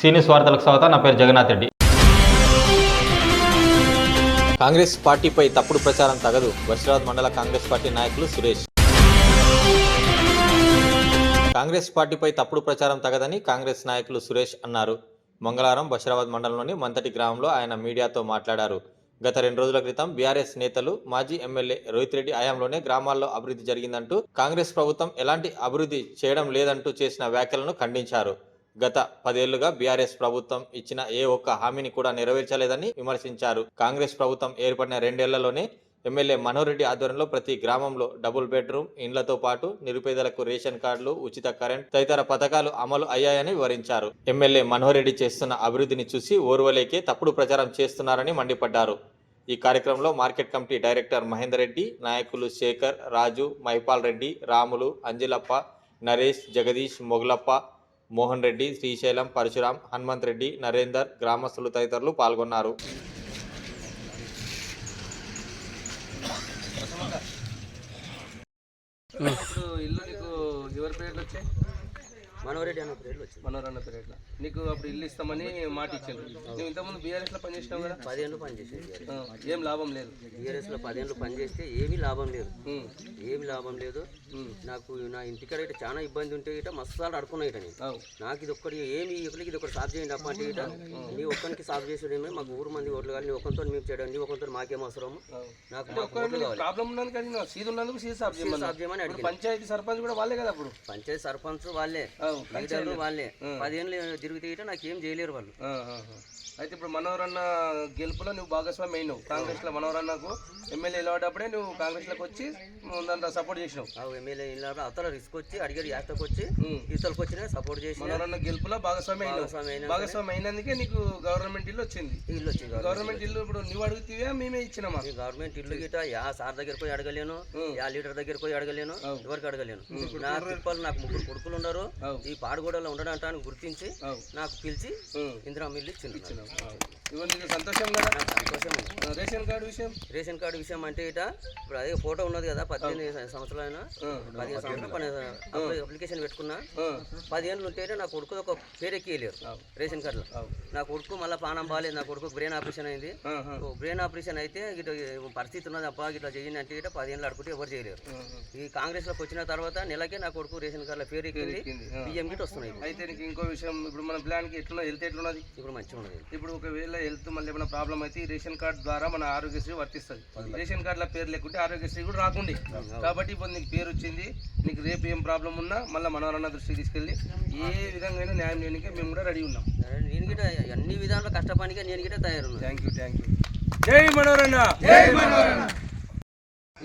సీనియస్ వార్తలకు స్వాగతం నా పేరు జగన్నాథ్ రెడ్డి. కాంగ్రెస్ పార్టీపై తప్పుడు ప్రచారం తగదు. బషీరాబాద్ మండల కాంగ్రెస్ పార్టీ నాయకులు సురేష్. కాంగ్రెస్ పార్టీపై తప్పుడు ప్రచారం తగదని కాంగ్రెస్ నాయకులు సురేష్ అన్నారు. మంగళవారం బషీరాబాద్ మండలంలోని మంతటి గ్రామంలో ఆయన మీడియాతో మాట్లాడారు. గత రెండు రోజుల క్రితం బీఆర్ఎస్ నేతలు మాజీ ఎమ్మెల్యే రోహిత్ రెడ్డి హయాంలోనే గ్రామాల్లో అభివృద్ధి జరిగిందంటూ కాంగ్రెస్ ప్రభుత్వం ఎలాంటి అభివృద్ధి చేయడం లేదంటూ చేసిన వ్యాఖ్యలను ఖండించారు. గత పదేళ్ళుగా బీఆర్ఎస్ ప్రభుత్వం ఇచ్చిన ఏ ఒక్క హామీని కూడా నెరవేర్చలేదని విమర్శించారు. కాంగ్రెస్ ప్రభుత్వం ఏర్పడిన రెండేళ్ళలోనే ఎమ్మెల్యే మనోహర్ రెడ్డి ఆధ్వర్యంలో ప్రతి గ్రామంలో డబుల్ బెడ్రూమ్ ఇండ్లతో పాటు నిరుపేదలకు రేషన్ కార్డులు ఉచిత కరెంట్ తదితర పథకాలు అమలు అయ్యాయని వివరించారు. ఎమ్మెల్యే మనోహర్ రెడ్డి చేస్తున్న అభివృద్ధిని చూసి ఓర్వలేకే తప్పుడు ప్రచారం చేస్తున్నారని మండిపడ్డారు. ఈ కార్యక్రమంలో market committee director Mahender Reddy నాయకులు శేఖర్ రాజు మైపాల్ రెడ్డి రాములు అంజిలప్ప నరేష్ జగదీష్ మొగలప్ప మోహన్ రెడ్డి శ్రీశైలం పరశురాం హనుమంత్ రెడ్డి నరేందర్ గ్రామస్తులు తదితరులు పాల్గొన్నారు. ఇల్లు నీకు ఎవరి పేర్లు వచ్చాయి? మనోరెడ్డి అన్న వచ్చింది. నీకు అప్పుడు ఇల్లు ఇస్తామని మాట ఇచ్చాను నువ్వు ఇంతకుముందు బీఆర్ఎస్లో పనిచేసినావు కదా? పదేళ్ళు పనిచేసేది ఆ, ఏం లాభం లేదు. బీఆర్ఎస్లో పదేళ్ళు పనిచేస్తే ఏమీ లాభం లేదు. ఉమ్, ఏమి లాభం లేదు. ఉమ్, నాకు నా ఇంటికాడ ఇట చాలా ఇబ్బంది ఉంటే ఇట మస్తు సార్లు అడుకున్నా ఇట నేను. అవు. నాకు ఇది ఒక్కటి ఏమి ఒకరికి ఇది ఒకటి సాఫ్ చేయండి అప్ప అంటే ఇట. నీ ఒక్కరికి సాఫ్ చేసేదేమే మాకు ఊరు మంది ఓట్లు కావాలి నీ ఒక్కరితో మేము చేయడం నీ ఒక్కరితో మాకేం అవసరం అవు. నాకు అంటే మాకు ఒక్క ఓట్లు కావాలి. ప్రాబ్లం ఉన్నది కానీ నా సీదు ఉన్నందుకు సీదు సాఫ్ చేయమన్నా. సాఫ్ చేయమని ఇప్పుడు అడిగింది పంచాయతీ సర్పంచ్ కూడా వాళ్ళే కదా అప్పుడు. పంచాయతీ సర్పంచ్ వాళ్ళే. లీడర్లు వాళ్ళే. తిరిగితే ఇట నాకు ఏం చేయలేరు వాళ్ళు. అయితే ఇప్పుడు మనోరన్న గెలుపులో నువ్వు భాగస్వామి అయినావు. కాంగ్రెస్లో మనోరన్నకు ఎమ్మెల్యే నిలబడ్డప్పుడే నువ్వు కాంగ్రెస్లోకి వచ్చి దాంట్లో సపోర్ట్ చేసినావు. ఆ ఎమ్మెల్యే ఇళ్ళ అవతల రిస్క్ వచ్చి అడిగాడు యాస్తకు వచ్చి ఉమ్. ఇతలకు వచ్చిన సపోర్ట్ చేసిన మనోరన్న గెలుపులో భాగస్వామి అయినావు. భాగస్వామి అయినా భాగస్వామి అయినందుకే నీకు గవర్నమెంట్ ఇల్లు వచ్చింది. ఇల్లు వచ్చింది గవర్నమెంట్ ఇల్లు ఇప్పుడు నువ్వు అడుగుతీవా మేమే ఇచ్చినామా? గవర్నమెంట్ ఇల్లు గిట యా సార్ దగ్గర పోయి అడగలేను యా లీడర్ దగ్గర పోయి అడగలేను ఎవరికి అడగలేను. నా తిప్పలు నాకు ముగ్గురు కొడుకులు ఉన్నారు. ఈ పాడుగోడలో ఉండడానికి గుర్తించి. నాకు పిలిచి. ఇందిరా మిల్లు ఇచ్చింది సంతోషం కదా? సంతోషం రేషన్ కార్డు విషయం? రేషన్ కార్డు విషయం అంటే ఇట ఇప్పుడు అదే ఫోటో ఉన్నది కదా పద్దెనిమిది సంవత్సరాలైన. పదిహేను సంవత్సరాలు పన్నెండు అప్లికేషన్ పెట్టుకున్నా. పదిహేను ఉంటేనే నా కొడుకు ఒక పేరు ఎక్కియలేరు రేషన్ కార్డులో. నా కొడుకు మళ్ళీ పానం బాగాలేదు నా కొడుకు బ్రెయిన్ ఆపరేషన్ అయింది. బ్రెయిన్ ఆపరేషన్ అయితే ఇట్లా పరిస్థితి ఉన్నది అబ్బా ఇట్లా చేయండి అంటే ఇట్లా పదిహేను అడుగుతే ఎవరు చేయలేరు. ఈ కాంగ్రెస్లోకి వచ్చిన తర్వాత నెలకే నా కొడుకు రేషన్ కార్డులో పేరు ఎక్కింది. బియ్యం గిట్ వస్తున్నాయి. అయితే నీకు ఇంకో విషయం ఇప్పుడు మన ప్లాన్కి ఎట్లున్నది హెల్త్ ఎట్లున్నది? ఇప్పుడు మంచిగా ఉన్నది ఇప్పుడు ఒకవేళ హెల్త్ మళ్ళీ ఏమైనా ప్రాబ్లం అయితే ఈ రేషన్ కార్డు ద్వారా మన ఆరోగ్యశ్రీ వర్తిస్తుంది. రేషన్ కార్డుల పేరు లేకుంటే ఆరోగ్యశ్రీ కూడా రాకుండే. కాబట్టి ఇప్పుడు నీకు పేరు వచ్చింది నీకు రేపు ఏం ప్రాబ్లం ఉన్నా మళ్ళీ మనోరన్న దృష్టికి తీసుకెళ్ళి ఏ విధంగా న్యాయం చేయడానికి మేము కూడా రెడీ ఉన్నాం. నేను గిట అన్ని విధాలుగా కష్టపడిగా నేను గిట తయారున్నా. థ్యాంక్ యూ థ్యాంక్ యూ జై మనోరన్న జై మనోరన్న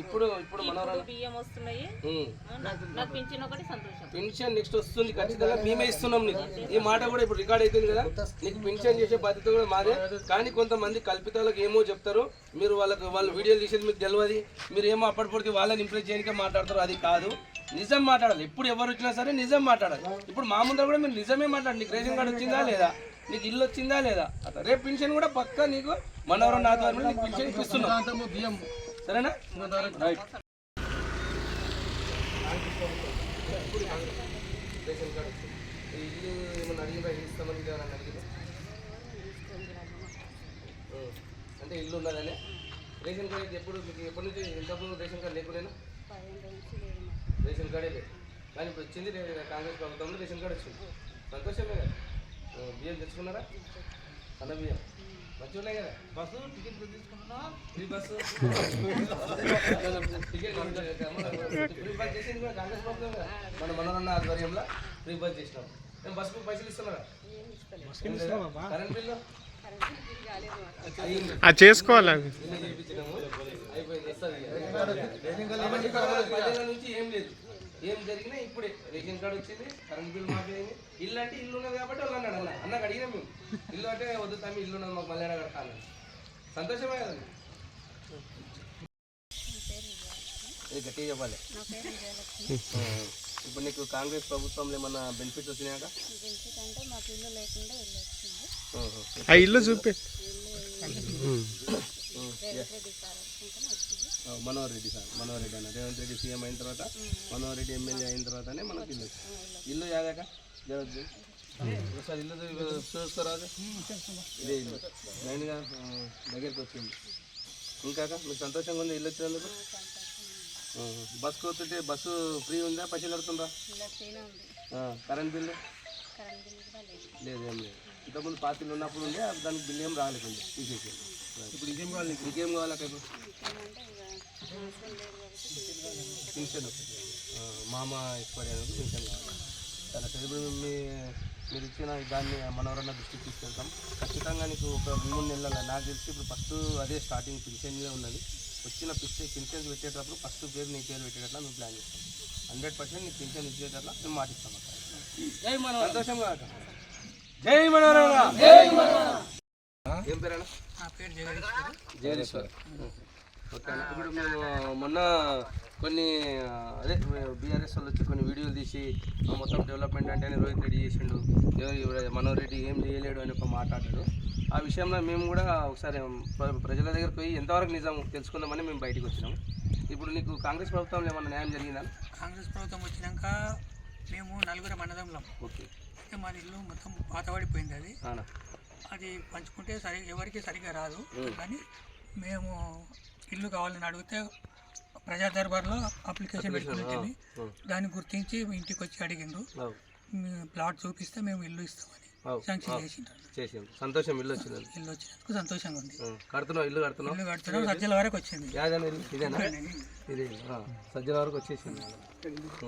ఇప్పుడు ఇప్పుడు మనోరన్న బియ్యం వస్తున్నాయి. ఉమ్. నాకు నాకు పింఛన్ ఒకటి సంతోషం. పెన్షన్ నెక్స్ట్ వస్తుంది ఖచ్చితంగా మేమే ఇస్తున్నాం నీకు. ఈ మాట కూడా ఇప్పుడు రికార్డ్ అవుతుంది కదా? నీకు పెన్షన్ చేసే బాధ్యత కూడా మాదే. కానీ కొంతమంది కల్పితాలకు ఏమో చెప్తారు మీరు వాళ్ళకు వాళ్ళు వీడియోలు తీసేది మీకు తెలియదు మీరు ఏమో అప్పటిపడితే వాళ్ళని ఇంప్రెస్ చేయడానికే మాట్లాడతారు అది కాదు. నిజం మాట్లాడాలి. ఎప్పుడు ఎవరు వచ్చినా సరే నిజం మాట్లాడాలి. ఇప్పుడు మా ముందర కూడా మీరు నిజమే మాట్లాడాలి. నీకు రేషన్ కార్డు వచ్చిందా లేదా? నీకు ఇల్లు వచ్చిందా లేదా? రేపు పెన్షన్ కూడా పక్కా నీకు మనవరం ఆధ్వర్యంలో నీకు పెన్షన్ ఇప్పిస్తున్నాం. సరేనా? రైట్ రేషన్ కార్డు ఇల్లు ఏమన్నా అడిగినా ఇల్లు ఇస్తామని ఏమన్నా అడిగినా. అంటే ఇల్లు ఉన్నదనే. రేషన్ కార్డు అయితే ఎప్పుడు మీకు ఎప్పటి నుంచి ఇంతకుముందు రేషన్ కార్డు లేకుండా రేషన్ కార్డే లేదు. కానీ ఇప్పుడు వచ్చింది కాంగ్రెస్ ప్రభుత్వంలో రేషన్ కార్డు వచ్చింది. సంతోషమే కదా. ఉం, బియ్యం తెచ్చుకున్నారా? సన్న బియ్యం. బస్సు టికెట్ తీసుకుంటున్నా free bus. Ticket free bus చేసింది కూడా కాంగ్రెస్ ప్రభుత్వం కదా? మన మనోరన్న ఆధ్వర్యంలో ఫ్రీ బస్ చేసినాం. మేము బస్సుకు పైసలు ఇస్తున్నారా కరెంట్ బిల్లు. అది. చేసుకోవాలి. అయిపోయింది. నుంచి ఏం లేదు. ఏం జరిగినా ఇప్పుడే. రేషన్ కార్డు వచ్చింది కరెంట్ బిల్ మాఫైంది ఇల్లు అంటే ఇల్లు ఉన్నది కాబట్టి వాళ్ళు అన్నాడు అన్న అన్నకు అడిగినా మేము. ఇల్లు అంటే వద్దు తమ్మి ఇల్లు ఉన్నది మాకు మళ్ళీ కడతాను సంతోషమే కదండి ఇది గట్టిగా చెప్పాలి. ఇప్పుడు నీకు కాంగ్రెస్ ప్రభుత్వంలో ఏమన్నా బెనిఫిట్స్ వచ్చినాయక అంటే మాకు ఇల్లు లేకుండా ఇల్లు వచ్చింది ఆ ఇల్లు చూపి. మనోహర్ రెడ్డి సార్ మనోహర్ రెడ్డి అన్న. రేవంత్ రెడ్డి సీఎం అయిన తర్వాత మనోహర్ రెడ్డి ఎమ్మెల్యే అయిన తర్వాతనే మనకి ఇల్లు. ఇల్లు యాదాక జరగదు ఒకసారి ఇల్లు చూ- చూస్తారాదు ఇదే ఇల్లు. మెయిన్గా దగ్గరికి వచ్చింది. ఇంకా మీకు సంతోషంగా ఉంది ఇల్లు వచ్చినందుకు? ఆ, బస్సు కూర్చుంటే బస్సు ఫ్రీ ఉందా? పైసలు ఆ, కరెంట్ బిల్లు? లేదు. ఏం లేదు. ఇంతకుముందు పార్టీలు ఉన్నప్పుడు ఉండే దానికి బిల్లు ఏం తీసేసి ఇప్పుడు ఇంకేం కావాలి నీకు? ఇంకేం కావాలి అక్కడ మామ ఎక్స్పైర్ అయినప్పుడు పింఛన్ కావాలి. సరే సరే ఇప్పుడు మీ మీరు ఇచ్చిన దాన్ని మనవరన్న దృష్టికి తీసుకెళ్తాం. ఖచ్చితంగా నీకు ఒక రెండు మూడు నెలల నాకు తెలిసి ఇప్పుడు ఫస్ట్ అదే స్టార్టింగ్ పింఛన్లే ఉన్నది. వచ్చిన పిచ్చే పింఛన్స్ పెట్టేటప్పుడు ఫస్ట్ పేరు నీ పేరు పెట్టేటట్లా మేము ప్లాన్ చేస్తాం హండ్రెడ్ పర్సెంట్ నీకు పింఛన్ ఇచ్చేటట్లా మేము మాటిస్తాం అక్కడ. జై మన సంతోషంగా అక్క. జై మనోరమ ఏం పేరు జగదీశ్వర్ ఓకే అన్న. ఇప్పుడు మేము మొన్న కొన్ని అదే బీఆర్ఎస్ వాళ్ళు వచ్చి కొన్ని వీడియోలు తీసి మొత్తం డెవలప్మెంట్ అంటేనే రోహిత్ రెడ్డి చేసిండు. మనోహర్ రెడ్డి ఏం చేయలేడు అని ఒక మాట్లాడాడు ఆ విషయంలో మేము కూడా ఒకసారి ప్ర- ప్రజల దగ్గరికి పోయి ఎంతవరకు నిజం తెలుసుకుందామని మేము బయటికి వచ్చినాం. ఇప్పుడు నీకు కాంగ్రెస్ ప్రభుత్వంలో ఏమన్నా న్యాయం జరిగిందా? కాంగ్రెస్ ప్రభుత్వం వచ్చినాక మేము నలుగురం అన్నదమ్ములం. ఓకే. అయితే మా ఇల్లు మొత్తం పాతబడిపోయింది అది. అది పంచుకుంటే సరి ఎవరికి సరిగా రాదు. కానీ మేము ఇల్లు కావాలని అడిగితే ప్రజా దర్బార్లో అప్లికేషన్ పెట్టుకుని దాన్ని గుర్తించి ఇంటికి వచ్చి అడిగిండ్రు ప్లాట్ చూపిస్తే మేము ఇల్లు ఇస్తామని. శాంక్షన్ సంతోషం ఇల్లు వచ్చింది. ఇల్లు వచ్చినందుకు సంతోషంగా ఉంది. కడుతున్నావు ఇల్లు కడుతున్నావు? ఇల్లు కడుతున్నాం సజ్జల వరకు వచ్చింది. యాదన ఇల్లు ఇదేనా? ఇదే సజ్జల వరకు వచ్చేసింది.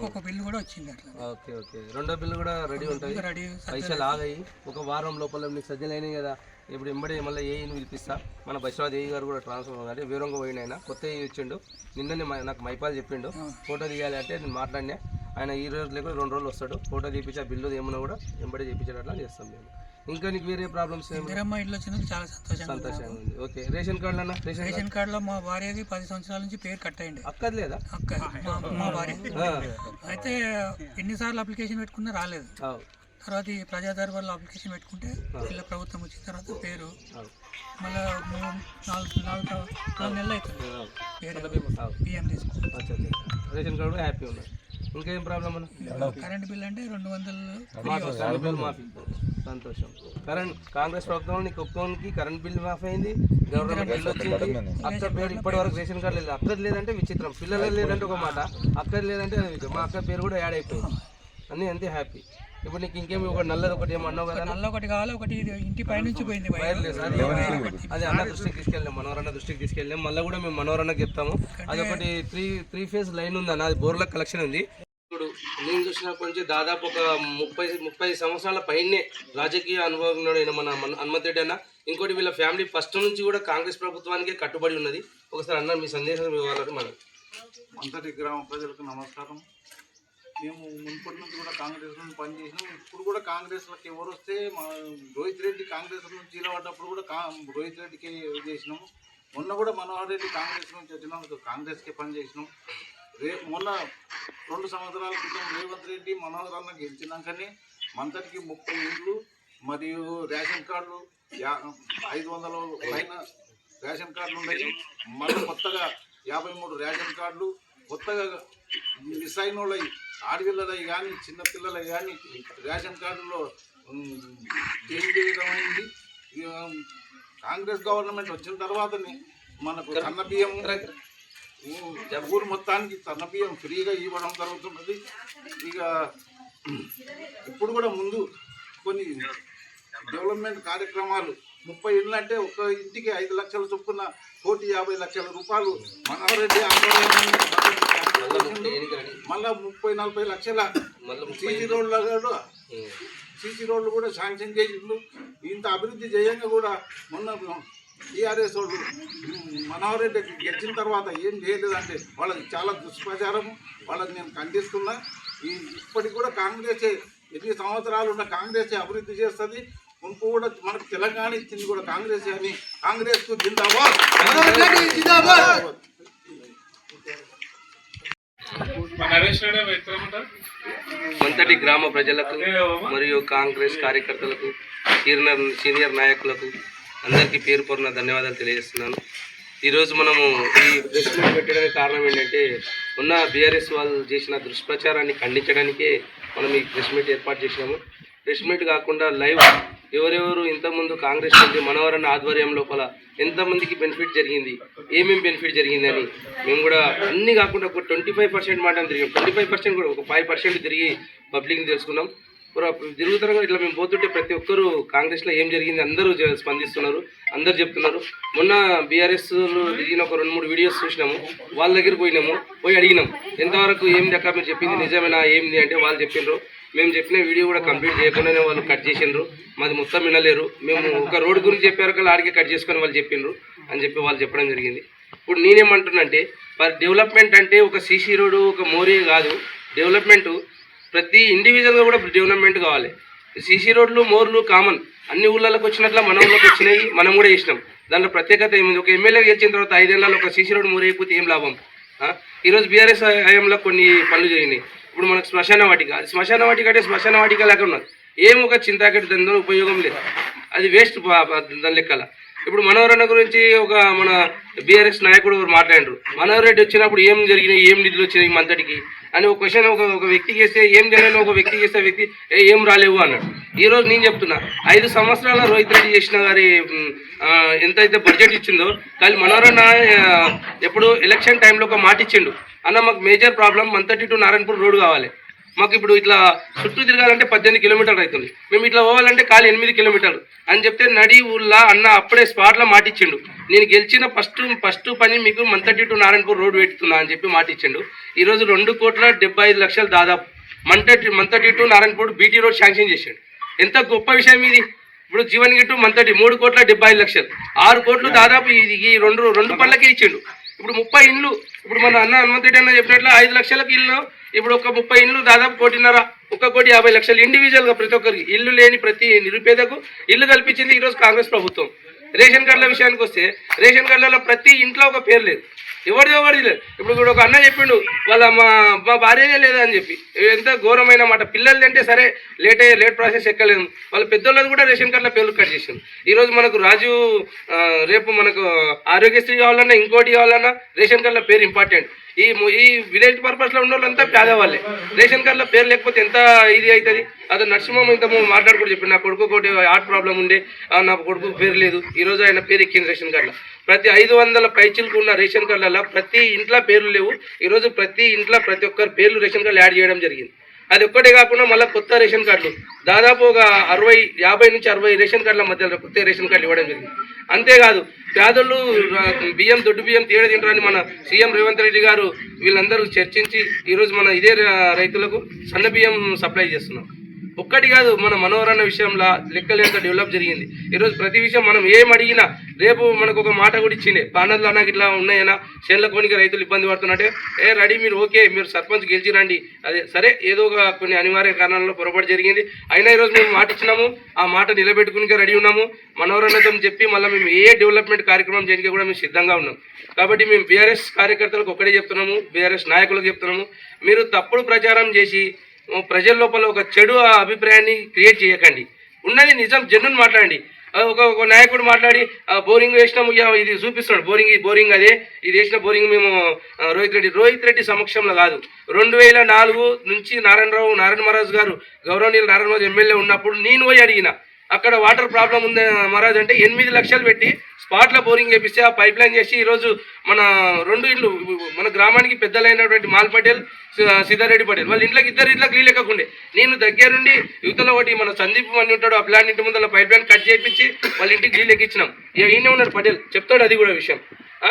ఒక బిల్లు కూడా వచ్చింది అట్లా. Okay okay. రెండో బిల్లు కూడా రెడీ ఉంటుంది రెడీ పైసలు ఆగాయి. ఒక వారం లోపల మీకు సజ్జలు అయినాయి కదా ఇప్పుడు ఎంబడే మళ్ళీ ఏఈని పిలిపిస్తా? మన బైశ్వనాథ్ ఏఈ గారు కూడా ట్రాన్స్ఫర్ అంటే వీరంగా పోయిన ఆయన కొత్త ఏఈ వచ్చిండు నిన్ననే నాకు మైపాల్ చెప్పిండు. ఫోటో తీయాలి అంటే నేను మాట్లాడినా. ఆయన ఈ రోజు లేకుండా రెండు రోజులు వస్తాడు. ఫోటో తీపించి ఆ బిల్లు ఏమన్నా కూడా ఎంబడే చేయించేటట్లా చేస్తాం మేము. ఇంకా నీకు వేరే ప్రాబ్లమ్స్ ఏమి ఇందిరమ్మ ఇల్లు వచ్చినందుకు చాలా సంతోషంగా ఉంది సంతోషంగా ఉంది. ఓకే. రేషన్ కార్డు అన్న? Ration card. రేషన్ కార్డులో మా భార్యది పది సంవత్సరాల నుంచి పేరు కట్ అయింది. అక్కది లేదా అక్క మా- మా భార్య అయితే ఎన్నిసార్లు అప్లికేషన్ పెట్టుకున్నా రాలేదు. అవు, తర్వాత ఈ ప్రజా దర్బార్లో అప్లికేషన్ పెట్టుకుంటే వీళ్ళ ప్రభుత్వం వచ్చిన తర్వాత పేరు. అవు, మళ్ళీ మూడు నాలుగు నాలుగు నాలుగు నెలలు అవుతుంది. అవు. పేరు అవు. బియ్యం తీసుకో అచ్చా అచ్చా రేషన్ కార్డు కూడా హ్యాపీ ఉన్నది ఇంకేం ప్రాబ్లం అన్న? కరెంట్ బిల్ అంటే రెండు వందలు బిల్ మాఫీ. సంతోషం. కరెంట్ కాంగ్రెస్ ప్రభుత్వం నీకు ఒక్కోనికి కరెంట్ బిల్ మాఫీ అయింది. గవర్నమెంట్ బిల్ వచ్చింది. అక్క పేరు ఇప్పటి వరకు రేషన్ కార్డు లేదు అక్కది లేదంటే విచిత్రం. పిల్లలు లేదంటే ఒక మాట. అక్కది లేదంటే మా అక్క పేరు కూడా యాడ్ అయిపోయింది. అన్నీ అంతే హ్యాపీ. ఇప్పుడు నీకు ఇంకేమి ఒక నల్లది ఒకటి ఏమో అన్నావు కదా? నల్ల ఒకటి కావాలి ఒకటి ఇంటి పై నుంచి పోయింది వైర్. అది అది అన్న దృష్టికి తీసుకెళ్ళాం మనోరన్న దృష్టికి తీసుకెళ్ళాం. మళ్ళీ కూడా మేము మనోరన్నకి చెప్తాము. అది ఒకటి త్రీ త్రీ ఫేజ్ లైన్ ఉంది అన్న అది బోర్ల కలెక్షన్ ఉంది. ఇప్పుడు నేను చూసినప్పటి నుంచి దాదాపు ఒక ముప్పై ముప్పై సంవత్సరాల పైనే రాజకీయ అనుభవం మన మన హనుమంత్ రెడ్డి అన్న. ఇంకోటి వీళ్ళ ఫ్యామిలీ ఫస్ట్ నుంచి కూడా కాంగ్రెస్ ప్రభుత్వానికే కట్టుబడి ఉన్నది. ఒకసారి అన్న మీ సందేశం ఇవ్వాలని మనం అంతటి గ్రామ ప్రజలకు నమస్కారం. మేము మున్పటి నుంచి కూడా కాంగ్రెస్ నుంచి పనిచేసినాం. ఇప్పుడు కూడా కాంగ్రెస్లోకి ఎవరు వస్తే మా రోహిత్ రెడ్డి కాంగ్రెస్ నుంచి పడ్డప్పుడు కూడా కా రోహిత్ రెడ్డికి చేసినాము. మొన్న కూడా మనోహర్ రెడ్డి కాంగ్రెస్ నుంచి వచ్చినాం. కాంగ్రెస్కి పనిచేసినాం రే మొన్న రెండు సంవత్సరాల క్రితం రేవంత్ రెడ్డి మనోహర్ అన్న గెలిచినాకనే మంతటికి ముప్పై ఇండ్లు మరియు రేషన్ కార్డులు యా ఐదు వందల పైన రేషన్ కార్డులు ఉన్నాయి. మళ్ళీ కొత్తగా యాభై మూడు రేషన్ కార్డులు కొత్తగా మిస్ అయిన వాళ్ళవి ఆడపిల్లలవి కానీ చిన్నపిల్లలవి కానీ రేషన్ కార్డులో చేంజ్ చేయడం అయింది. ఇక కాంగ్రెస్ గవర్నమెంట్ వచ్చిన తర్వాతనే మనకు సన్న బియ్యం ఉమ్, మొత్తానికి సన్న బియ్యం ఫ్రీగా ఇవ్వడం జరుగుతున్నది. ఇక ఇప్పుడు కూడా ముందు కొన్ని డెవలప్మెంట్ కార్యక్రమాలు ముప్పై ఇళ్ళు అంటే ఒక ఇంటికి ఐదు లక్షల చొప్పున కోటి యాభై లక్షల రూపాయలు మనోహరెడ్డి మళ్ళా ముప్పై నలభై లక్షల సీసీ రోడ్లు కూడా సీసీ రోడ్లు కూడా శాంక్షన్ చేసిండ్రు. ఇంత అభివృద్ధి చేయంగా కూడా మొన్న టీఆర్ఎస్ వాళ్ళు మనోహర్ రెడ్డి గెలిచిన తర్వాత ఏం చేయలేదంటే వాళ్ళకి చాలా దుష్ప్రచారం వాళ్ళని నేను ఖండిస్తున్నా. ఈ ఇప్పటికి కూడా కాంగ్రెసే ఎన్ని సంవత్సరాలు ఉన్న కాంగ్రెసే అభివృద్ధి చేస్తుంది. మునుపు కూడా మనకు తెలంగాణ ఇచ్చింది కూడా కాంగ్రెస్ అని. కాంగ్రెస్కు జిందాబాద్! మంతటి గ్రామ ప్రజలకు మరియు కాంగ్రెస్ కార్యకర్తలకు సీనియర్ సీనియర్ నాయకులకు అందరికీ పేరు పొరిన ధన్యవాదాలు తెలియజేస్తున్నాను. ఈరోజు మనము ఈ ప్రెస్ మీట్ పెట్టడానికి కారణం ఏంటంటే ఉన్న బీఆర్ఎస్ వాళ్ళు చేసిన దుష్ప్రచారాన్ని ఖండించడానికే మనం ఈ ప్రెస్ మీట్ ఏర్పాటు చేసినాము. ప్రెస్ మీట్ కాకుండా లైవ్ ఎవరెవరు ఇంతకుముందు కాంగ్రెస్ నుండి మనవరన్న ఆధ్వర్యం లోపల ఎంతమందికి బెనిఫిట్ జరిగింది? ఏమేమి బెనిఫిట్ జరిగింది అని మేము కూడా అన్నీ కాకుండా ఒక ట్వంటీ ఫైవ్ పర్సెంట్ మాట తిరిగాం. ట్వంటీ ఫైవ్ పర్సెంట్ కూడా ఒక ఫైవ్ పర్సెంట్ తిరిగి పబ్లిక్ని తెలుసుకున్నాం. కూడా కదా ఇట్లా మేము పోతుంటే ప్రతి ఒక్కరు కాంగ్రెస్లో ఏం జరిగింది అందరూ స్పందిస్తున్నారు అందరు చెప్తున్నారు. మొన్న బీఆర్ఎస్ దిగిన ఒక రెండు మూడు వీడియోస్ చూసినాము. వాళ్ళ దగ్గర పోయినాము పోయి అడిగినాం. ఎంతవరకు ఏం లెక్క మీరు చెప్పింది నిజమేనా ఏంది అంటే వాళ్ళు చెప్పిండ్రు మేము చెప్పిన వీడియో కూడా కంప్లీట్ చేయకుండానే వాళ్ళు కట్ చేసిండ్రు. మాది మొత్తం వినలేరు. మేము ఒక రోడ్ గురించి చెప్పారు కదా ఆడికి కట్ చేసుకొని వాళ్ళు చెప్పిండ్రు అని చెప్పి వాళ్ళు చెప్పడం జరిగింది. ఇప్పుడు నేనేమంటున్నా అంటే డెవలప్మెంట్ అంటే ఒక సీసీ రోడ్డు ఒక మోరీ కాదు. డెవలప్మెంట్ ప్రతి ఇండివిజువల్గా కూడా డెవలప్మెంట్ కావాలి. సీసీ రోడ్లు మోర్లు కామన్ అన్ని ఊళ్ళలోకి వచ్చినట్ల మన ఊళ్ళకి వచ్చినాయి మనం కూడా చేసినాం. దాంట్లో ప్రత్యేకత ఏమింది? ఒక ఎమ్మెల్యే గెలిచిన తర్వాత ఐదేళ్ళలో ఒక సీసీ రోడ్ మోర్ అయిపోతే ఏం లాభం? ఈరోజు బీఆర్ఎస్ హయాంలో కొన్ని పనులు జరిగినాయి. ఇప్పుడు మనకు శ్మశాన వాటిక. అది శ్మశాన వాటిక అంటే శ్మశాన వాటిక లేక ఉన్నది. ఏం ఒక చింతాకటి దాని ఉపయోగం లేదు. అది వేస్ట్ దాని లెక్కల. ఇప్పుడు మనోహరన్న గురించి ఒక మన బీఆర్ఎస్ నాయకుడు ఒకరు మాట్లాడారు మనోహర్ రెడ్డి వచ్చినప్పుడు ఏం జరిగినాయి ఏం నిధులు వచ్చినాయి మంతటికి అని ఒక క్వశ్చన్ ఒక ఒక వ్యక్తి చేస్తే ఏం జరిగిన ఒక వ్యక్తి చేస్తే వ్యక్తి ఏం రాలేవు అన్నాడు. ఈ రోజు నేను చెప్తున్నా ఐదు సంవత్సరాల రోహిత్ రెడ్డి చేసిన గారి ఎంత అయితే ఎంతైతే బడ్జెట్ ఇచ్చిందో కానీ మనోహరన్న ఎప్పుడు ఎలక్షన్ టైంలో ఒక మాట ఇచ్చిండు. అన్న మాకు major problem Manthati to Narayanpur road కావాలి. మాకు ఇప్పుడు ఇట్లా చుట్టూ తిరగాలంటే పద్దెనిమిది కిలోమీటర్లు అవుతుంది. మేము ఇట్లా పోవాలంటే ఖాళీ ఎనిమిది కిలోమీటర్లు. అని చెప్తే నడి ఊళ్ళా అన్న అప్పుడే స్పాట్లో మాటిచ్చిండు. నేను గెలిచిన ఫస్ట్ ఫస్ట్ పని మీకు మంతటి టు నారాయణపూర్ రోడ్ పెట్టుతున్నా అని చెప్పి మాటిచ్చిండు. ఈరోజు రెండు కోట్ల డెబ్బై ఐదు లక్షలు దాదాపు Manthati Manthati to Narayanpur BT road sanction చేసిండు. ఎంత గొప్ప విషయం ఇది. ఇప్పుడు జీవన్ గిట్టు మంతటి మూడు కోట్ల డెబ్బై ఐదు లక్షలు. ఆరు కోట్లు దాదాపు ఇది ఈ రెండు రెండు పనులకే ఇచ్చిండు. ఇప్పుడు ముప్పై ఇండ్లు ఇప్పుడు మన అన్న హనుమంతుడి అన్న చెప్పినట్లు ఐదు లక్షలకు ఇల్లు ఇప్పుడు ఒక ముప్పై ఇండ్లు దాదాపు కోటిన్నర ఒక కోటి యాభై లక్షలు ఇండివిజువల్గా ప్రతి ఒక్కరికి ఇల్లు లేని ప్రతి నిరుపేదకు ఇల్లు కల్పించింది ఈరోజు కాంగ్రెస్ ప్రభుత్వం. రేషన్ కార్డుల విషయానికి వస్తే రేషన్ కార్డులలో ప్రతి ఇంట్లో ఒక పేరు లేదు. ఎవరిది ఎవరిది లేదు. ఇప్పుడు కూడా ఒక అన్న చెప్పిండు వాళ్ళ మా మా భార్యనే లేదా అని చెప్పి. ఎంత ఘోరమైన మాట. పిల్లలు అంటే సరే లేట్ అయ్యే లేట్ ప్రాసెస్ ఎక్కలేదు. వాళ్ళ పెద్దోళ్ళది కూడా రేషన్ కార్డుల పేర్లు కట్ చేసింది ఈరోజు మనకు రాజు రేపు మనకు ఆరోగ్యశ్రీ కావాలన్నా ఇంకోటి కావాలన్నా రేషన్ కార్డుల పేరు ఇంపార్టెంట్ ఈ ఈ విలేజ్ పర్పస్లో ఉన్న వాళ్ళంతా పేదవాళ్ళే. రేషన్ కార్డులో పేరు లేకపోతే ఎంత ఇది అవుతుంది అతను నరసింహం ఇంత మాట్లాడుకుంటూ చెప్పి నా కొడుకు ఒకటి హార్ట్ ప్రాబ్లం ఉండే నా కొడుకు పేరు లేదు. ఈ రోజు ఆయన పేరు ఎక్కింది రేషన్ కార్డులో. ప్రతి ఐదు వందల పైచిలకు ఉన్న రేషన్ కార్డులలో ప్రతి ఇంట్లో పేర్లు లేవు. ఈరోజు ప్రతి ఇంట్లో ప్రతి ఒక్కరి పేర్లు రేషన్ కార్డులు యాడ్ చేయడం జరిగింది. అది ఒక్కటే కాకుండా మళ్ళీ కొత్త రేషన్ కార్డులు. దాదాపు ఒక అరవై యాభై నుంచి అరవై రేషన్ కార్డుల మధ్యలో కొత్త రేషన్ కార్డులు ఇవ్వడం జరిగింది. అంతేకాదు పేదలు బియ్యం దొడ్డు బియ్యం తీయడ తింటారని మన సీఎం రేవంత్ రెడ్డి గారు వీళ్ళందరూ చర్చించి ఈరోజు మన ఇదే రైతులకు సన్న బియ్యం సప్లై చేస్తున్నాం. ఒక్కటి కాదు మన మనోహరణ విషయంలో లెక్కలేంత డెవలప్ జరిగింది. ఈరోజు ప్రతి విషయం మనం ఏం అడిగినా రేపు మనకు ఒక మాట కూడా ఇచ్చిండే పానర్లు నాకు ఇట్లా ఉన్నాయన్నా చేనుల కొనికి రైతులు ఇబ్బంది పడుతున్నట్టే ఏ రెడీ మీరు ఓకే మీరు సర్పంచ్ గెలిచి రండి అదే సరే ఏదో ఒక కొన్ని అనివార్య కారణాలలో పొరపాటు జరిగింది. అయినా ఈరోజు మేము మాట ఇచ్చినాము ఆ మాట నిలబెట్టుకుని రెడీ ఉన్నాము. మనోహరణతో చెప్పి మళ్ళీ మేము ఏ డెవలప్మెంట్ కార్యక్రమం చేయడానికి కూడా మేము సిద్ధంగా ఉన్నాం. కాబట్టి మేము బీఆర్ఎస్ కార్యకర్తలకు ఒక్కడే చెప్తున్నాము బీఆర్ఎస్ నాయకులకు చెప్తున్నాము. మీరు తప్పుడు ప్రచారం చేసి ప్రజల లోపల ఒక చెడు అభిప్రాయాన్ని క్రియేట్ చేయకండి. ఉన్నది నిజం జన్నుని మాట్లాడండి. ఒక ఒక నాయకుడు మాట్లాడి ఆ బోరింగ్ వేసినాము ఇది చూపిస్తున్నాడు. బోరింగ్ బోరింగ్ అదే ఇది వేసిన బోరింగ్ మేము రోహిత్ రెడ్డి రోహిత్ రెడ్డి సమక్షంలో కాదు. రెండు వేల నాలుగు నుంచి నారాయణరావు నారాయణ మహారాజు గారు గౌరవనీయులు నారాయణ మహారాజు ఎమ్మెల్యే ఉన్నప్పుడు నేను పోయి అడిగిన అక్కడ వాటర్ ప్రాబ్లం ఉంది మహారాజ్ అంటే ఎనిమిది లక్షలు పెట్టి స్పాట్లో బోరింగ్ చేపిస్తే ఆ పైప్ లైన్ చేసి ఈరోజు మన రెండు ఇండ్లు మన గ్రామానికి పెద్దలైనటువంటి మాల్ పటేల్ సిద్ధారెడ్డి పటేల్. వాళ్ళ ఇంట్లోకి ఇద్దరు ఇట్లా క్లీన్ ఎక్కకుండే. నేను దగ్గరుండి యువతలో ఒకటి మన సందీప్ అని ఉంటాడు ఆ ప్లాన్ ఇంటి ముందర పైప్ లైన్ కట్ చేయించి వాళ్ళ ఇంటికి క్లీన్ ఎక్కించినాం. ఇక ఈయనే ఉన్నాడు పటేల్. చెప్తాడు అది కూడా విషయం.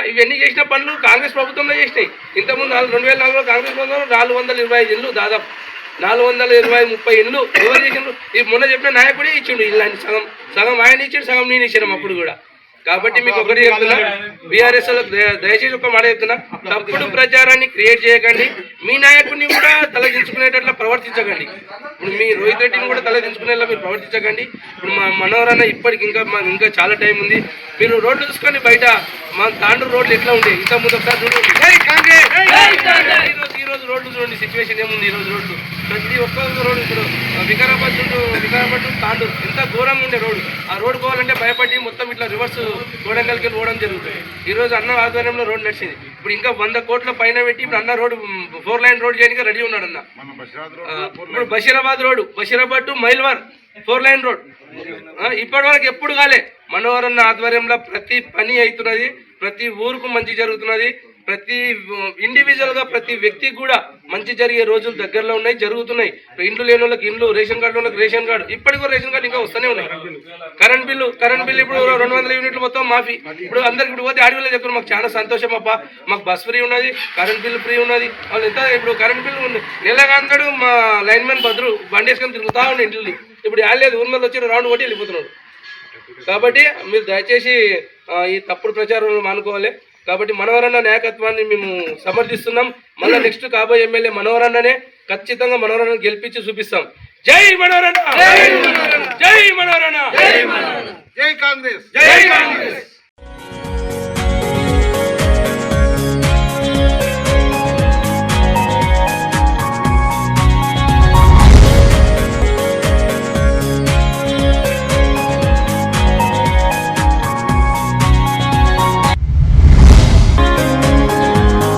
ఇవన్నీ చేసిన పనులు కాంగ్రెస్ ప్రభుత్వంలో చేసినాయి. ఇంతకుముందు నాలుగు రెండు వేల నాలుగులో కాంగ్రెస్ ప్రభుత్వంలో నాలుగు వందల ఇరవై ఐదు ఇళ్ళు దాదాపు. నాలుగు వందల ఇరవై ముప్పై ఇండ్లు ఎవరు చేసిండ్రు? ఈ మొన్న చెప్పిన నాయకుడే ఇచ్చిండు ఇల్లాంటి సగం సగం ఆయన ఇచ్చిండు సగం నేను ఇచ్చాను అప్పుడు కూడా. కాబట్టి మీకు ఒకటి చెప్తున్నా బీఆర్ఎస్ దయచేసి ఒక మాట చెప్తున్నా తప్పుడు ప్రచారాన్ని క్రియేట్ చేయకండి మీ నాయకుడిని కూడా తలదించుకునేటట్లా ప్రవర్తించకండి. ఇప్పుడు మీ రోహిత్ రెడ్డిని కూడా తలదించుకునేలా మీరు ప్రవర్తించకండి. ఇప్పుడు మా మనోహరన్న ఇప్పటికి ఇంకా మాకు ఇంకా చాలా టైం ఉంది. మీరు రోడ్లు చూసుకొని బయట మా తాండూరు రోడ్లు ఎట్లా ఉండే? ఇంత ముందు ఒకసారి చూడండి ఈరోజు ఈ రోజు రోడ్లు చూడండి సిచ్యువేషన్ ఏముంది ఈ రోజు రోడ్లు? ప్రతి ఒక్క రోడ్డు ఇప్పుడు వికారాబాద్ చుట్టూ వికారాబాద్ టు తాండూరు ఎంత ఘోరంగా ఉండే రోడ్డు. ఆ రోడ్డు పోవాలంటే భయపడి మొత్తం ఇట్లా రివర్స్ గోడంగల్కి పోవడం జరుగుతుంది. ఈ రోజు అన్న ఆధ్వర్యంలో రోడ్డు నడిచింది. ఇప్పుడు ఇంకా వంద కోట్ల పైన పెట్టి ఇప్పుడు అన్న రోడ్డు ఫోర్ లైన్ రోడ్ చేయడానికి రెడీ ఉన్నాడు అన్న. ఇప్పుడు Basheerabad road Basheerabad to Mylwar four lane road ఇప్పటి వరకు ఎప్పుడు కాలే. మనోహరన్న ఆధ్వర్యంలో ప్రతి పని అవుతున్నది ప్రతి ఊరుకు మంచి జరుగుతున్నది. ప్రతి ఇండివిజువల్గా ప్రతి వ్యక్తికి కూడా మంచి జరిగే రోజులు దగ్గరలో ఉన్నాయి జరుగుతున్నాయి. ఇండ్లు లేని వాళ్ళకి ఇండ్లు రేషన్ కార్డు వాళ్ళకి రేషన్ కార్డు ఇప్పటికి కూడా రేషన్ కార్డు ఇంకా వస్తూనే ఉన్నాయి. కరెంట్ బిల్లు కరెంట్ బిల్లు ఇప్పుడు రెండు వందల యూనిట్లు మొత్తం మాఫీ. ఇప్పుడు అందరికి ఇప్పుడు పోతే ఆడియోలో చెప్తున్నారు మాకు చాలా సంతోషం అప్ప మాకు బస్ ఫ్రీ ఉన్నది కరెంట్ బిల్లు ఫ్రీ ఉన్నది. వాళ్ళు ఎంత ఇప్పుడు కరెంట్ బిల్లు ఉంది. నెలగాంతడు మా లైన్ మ్యాన్ భద్రు బండి వేసుకొని తిరుగుతా ఉండే ఇంటిని. ఇప్పుడు ఆడలేదు ఊరి మీద వచ్చి రౌండ్ కొట్టి వెళ్ళిపోతున్నాడు. కాబట్టి మీరు దయచేసి ఈ తప్పుడు ప్రచారం మానుకోవాలి. కాబట్టి మనోహరన్న నాయకత్వాన్ని మేము సమర్థిస్తున్నాం. మళ్ళీ నెక్స్ట్ కాబోయే ఎమ్మెల్యే మనోహరన్ననే ఖచ్చితంగా మనోహరన్న గెలిపించి చూపిస్తాం. జై మనోహరన్న జై మనోహరన్న జై కాంగ్రెస్! జై కాంగ్రెస్!